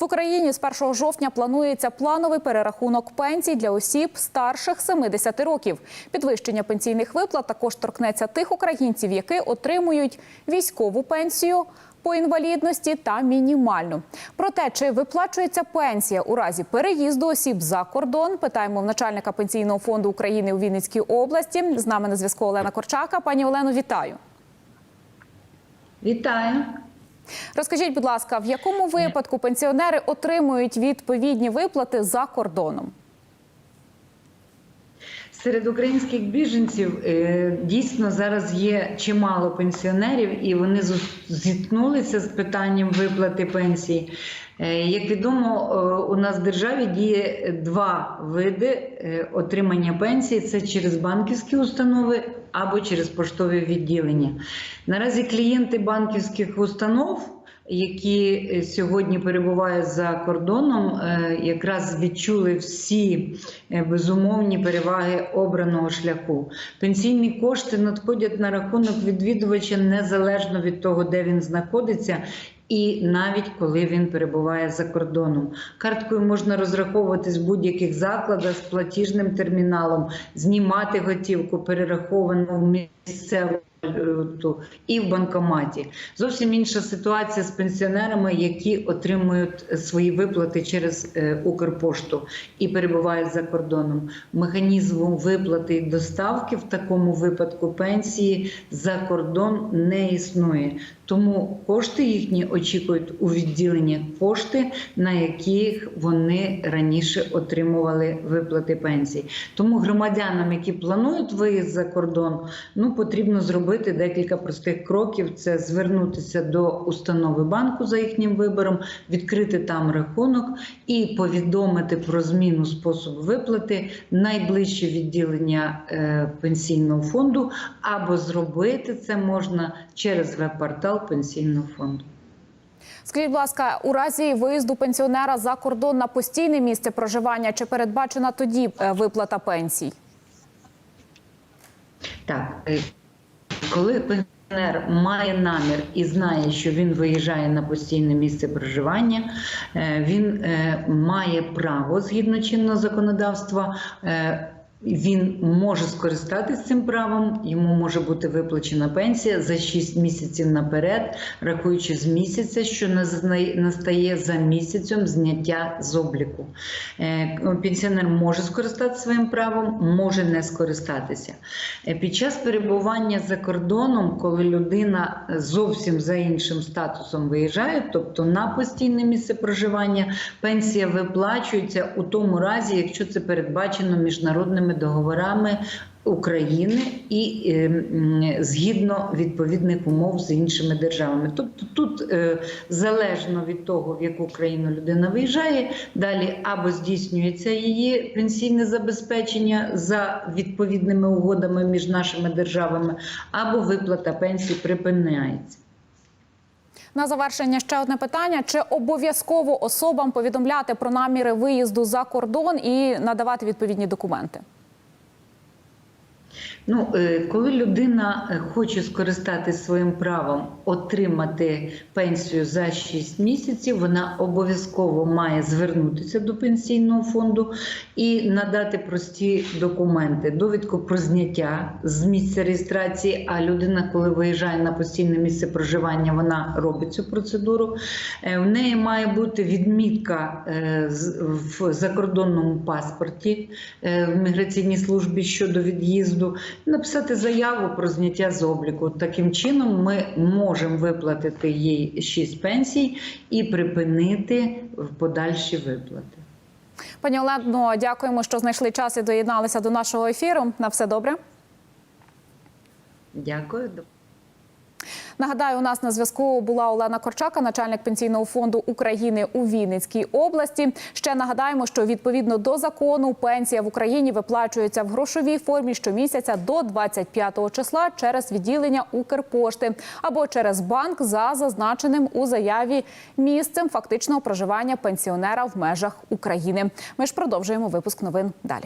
В Україні з 1 жовтня планується плановий перерахунок пенсій для осіб старших 70 років. Підвищення пенсійних виплат також торкнеться тих українців, які отримують військову пенсію. По інвалідності та мінімальну про те, чи виплачується пенсія у разі переїзду осіб за кордон, питаємо в начальника пенсійного фонду України у Вінницькій області. З нами на зв'язку Олена Корчака. Пані Олено, вітаю. Вітаю. Розкажіть, будь ласка, в якому випадку пенсіонери отримують відповідні виплати за кордоном? Серед українських біженців е, дійсно зараз є чимало пенсіонерів, і вони зіткнулися з питанням виплати пенсії. Е, Як відомо, е, у нас в державі діє два види отримання пенсії: це через банківські установи або через поштові відділення. Наразі клієнти банківських установ. Які е, сьогодні перебувають за кордоном, е, якраз відчули всі е, безумовні переваги обраного шляху. Пенсійні кошти надходять на рахунок відвідувача незалежно від того, де він знаходиться. І навіть коли він перебуває за кордоном, карткою можна розраховуватись в будь-яких закладах з платіжним терміналом, знімати готівку, перераховану в місцеву і в банкоматі. Зовсім інша ситуація з пенсіонерами, які отримують свої виплати через е, Укрпошту і перебувають за кордоном. Механізму виплати і доставки в такому випадку пенсії за кордон не існує. Тому кошти їхні очікують у відділення кошти, на яких вони раніше отримували виплати пенсій. Тому громадянам, які планують виїзд за кордон, ну потрібно зробити декілька простих кроків: це звернутися до установи банку за їхнім вибором, відкрити там рахунок і повідомити про зміну способу виплати найближче відділення е, пенсійного фонду, або зробити це можна через веб-портал пенсійного фонду. Скажіть, будь ласка, у разі виїзду пенсіонера за кордон на постійне місце проживання чи передбачена тоді е, виплата пенсій? Так, е, коли пенсіонер має намір і знає, що він виїжджає на постійне місце проживання, е, він е, має право згідно чинного законодавства. Е, Він може скористатися цим правом, йому може бути виплачена пенсія за 6 місяців наперед, рахуючи з місяця, що настає за місяцем зняття з обліку. Е, Пенсіонер може скористатися своїм правом, може не скористатися. Е, Під час перебування за кордоном, коли людина зовсім за іншим статусом виїжджає, тобто на постійне місце проживання, пенсія виплачується у тому разі, якщо це передбачено міжнародними договорами. України і е, згідно відповідних умов з іншими державами, тобто тут е, залежно від того, в яку країну людина виїжджає, далі або здійснюється її пенсійне забезпечення за відповідними угодами між нашими державами, або виплата пенсії припиняється. На завершення ще одне питання: чи обов'язково особам повідомляти про наміри виїзду за кордон і надавати відповідні документи? Ну, е, коли людина е, хоче скористатися своїм правом отримати пенсію за 6 місяців, вона обов'язково має звернутися до пенсійного фонду і надати прості документи, довідку про зняття з місця реєстрації. А людина, коли виїжджає на постійне місце проживання, вона робить цю процедуру. Е, В неї має бути відмітка в закордонному паспорті в міграційній службі щодо від'їзду, написати заяву про зняття з обліку. Таким чином, ми можемо виплатити їй 6 пенсій і припинити в подальші виплати. Пані Олено, дякуємо, що знайшли час і доєдналися до нашого ефіру. На все добре. Дякую. Нагадаю, у нас на зв'язку була Олена Корчака, начальник пенсійного фонду України у Вінницькій області. Ще нагадаємо, що відповідно до закону пенсія в Україні виплачується в грошовій формі щомісяця до 25 числа через відділення Укрпошти або через банк за зазначеним у заяві місцем фактичного проживання пенсіонера в межах України. Ми ж продовжуємо випуск новин далі.